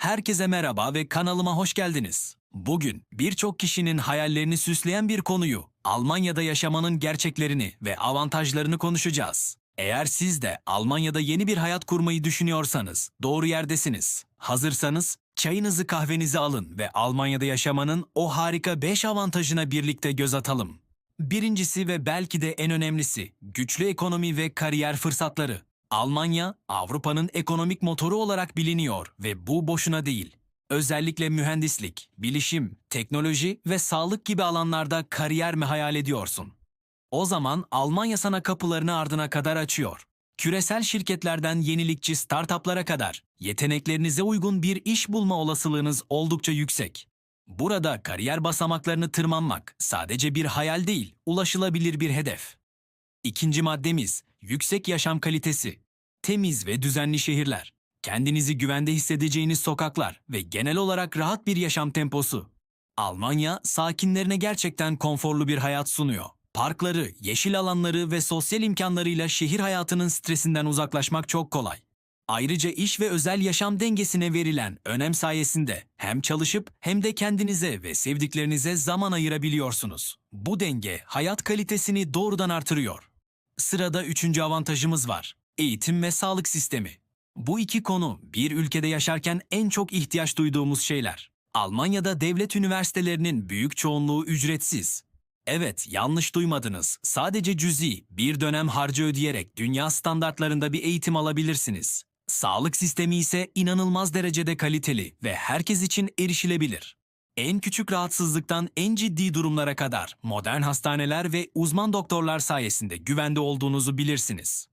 Herkese merhaba ve kanalıma hoş geldiniz. Bugün birçok kişinin hayallerini süsleyen bir konuyu, Almanya'da yaşamanın gerçeklerini ve avantajlarını konuşacağız. Eğer siz de Almanya'da yeni bir hayat kurmayı düşünüyorsanız doğru yerdesiniz. Hazırsanız çayınızı kahvenizi alın ve Almanya'da yaşamanın o harika 5 avantajına birlikte göz atalım. Birincisi ve belki de en önemlisi güçlü ekonomi ve kariyer fırsatları. Almanya, Avrupa'nın ekonomik motoru olarak biliniyor ve bu boşuna değil. Özellikle mühendislik, bilişim, teknoloji ve sağlık gibi alanlarda kariyer mi hayal ediyorsun? O zaman Almanya sana kapılarını ardına kadar açıyor. Küresel şirketlerden yenilikçi startuplara kadar yeteneklerinize uygun bir iş bulma olasılığınız oldukça yüksek. Burada kariyer basamaklarını tırmanmak sadece bir hayal değil, ulaşılabilir bir hedef. İkinci maddemiz yüksek yaşam kalitesi. Temiz ve düzenli şehirler, kendinizi güvende hissedeceğiniz sokaklar ve genel olarak rahat bir yaşam temposu. Almanya sakinlerine gerçekten konforlu bir hayat sunuyor. Parkları, yeşil alanları ve sosyal imkanlarıyla şehir hayatının stresinden uzaklaşmak çok kolay. Ayrıca iş ve özel yaşam dengesine verilen önem sayesinde hem çalışıp hem de kendinize ve sevdiklerinize zaman ayırabiliyorsunuz. Bu denge hayat kalitesini doğrudan artırıyor. Sırada üçüncü avantajımız var. Eğitim ve sağlık sistemi. Bu iki konu bir ülkede yaşarken en çok ihtiyaç duyduğumuz şeyler. Almanya'da devlet üniversitelerinin büyük çoğunluğu ücretsiz. Evet, yanlış duymadınız. Sadece cüzi, bir dönem harcı ödeyerek dünya standartlarında bir eğitim alabilirsiniz. Sağlık sistemi ise inanılmaz derecede kaliteli ve herkes için erişilebilir. En küçük rahatsızlıktan en ciddi durumlara kadar modern hastaneler ve uzman doktorlar sayesinde güvende olduğunuzu bilirsiniz.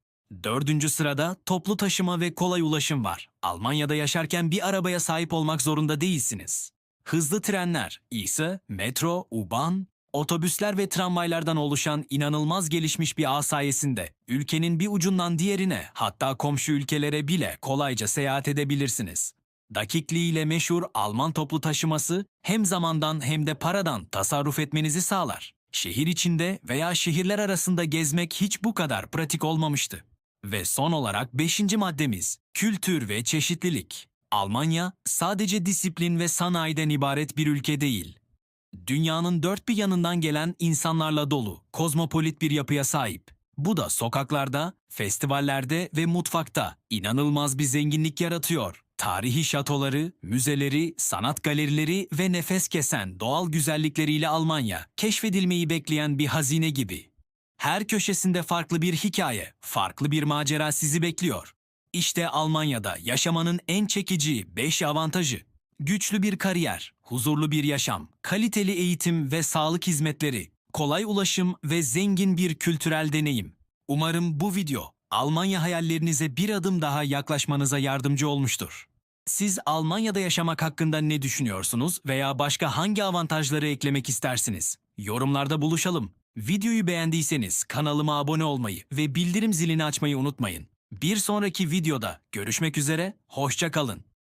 Dördüncü sırada toplu taşıma ve kolay ulaşım var. Almanya'da yaşarken bir arabaya sahip olmak zorunda değilsiniz. Hızlı trenler ise metro, U-Bahn, otobüsler ve tramvaylardan oluşan inanılmaz gelişmiş bir ağ sayesinde ülkenin bir ucundan diğerine hatta komşu ülkelere bile kolayca seyahat edebilirsiniz. Dakikliğiyle meşhur Alman toplu taşıması hem zamandan hem de paradan tasarruf etmenizi sağlar. Şehir içinde veya şehirler arasında gezmek hiç bu kadar pratik olmamıştı. Ve son olarak beşinci maddemiz kültür ve çeşitlilik. Almanya sadece disiplin ve sanayiden ibaret bir ülke değil. Dünyanın dört bir yanından gelen insanlarla dolu, kozmopolit bir yapıya sahip. Bu da sokaklarda, festivallerde ve mutfakta inanılmaz bir zenginlik yaratıyor. Tarihi şatoları, müzeleri, sanat galerileri ve nefes kesen doğal güzellikleriyle Almanya, keşfedilmeyi bekleyen bir hazine gibi. Her köşesinde farklı bir hikaye, farklı bir macera sizi bekliyor. İşte Almanya'da yaşamanın en çekici 5 avantajı. Güçlü bir kariyer, huzurlu bir yaşam, kaliteli eğitim ve sağlık hizmetleri, kolay ulaşım ve zengin bir kültürel deneyim. Umarım bu video Almanya hayallerinize bir adım daha yaklaşmanıza yardımcı olmuştur. Siz Almanya'da yaşamak hakkında ne düşünüyorsunuz veya başka hangi avantajları eklemek istersiniz? Yorumlarda buluşalım. Videoyu beğendiyseniz kanalıma abone olmayı ve bildirim zilini açmayı unutmayın. Bir sonraki videoda görüşmek üzere, hoşça kalın.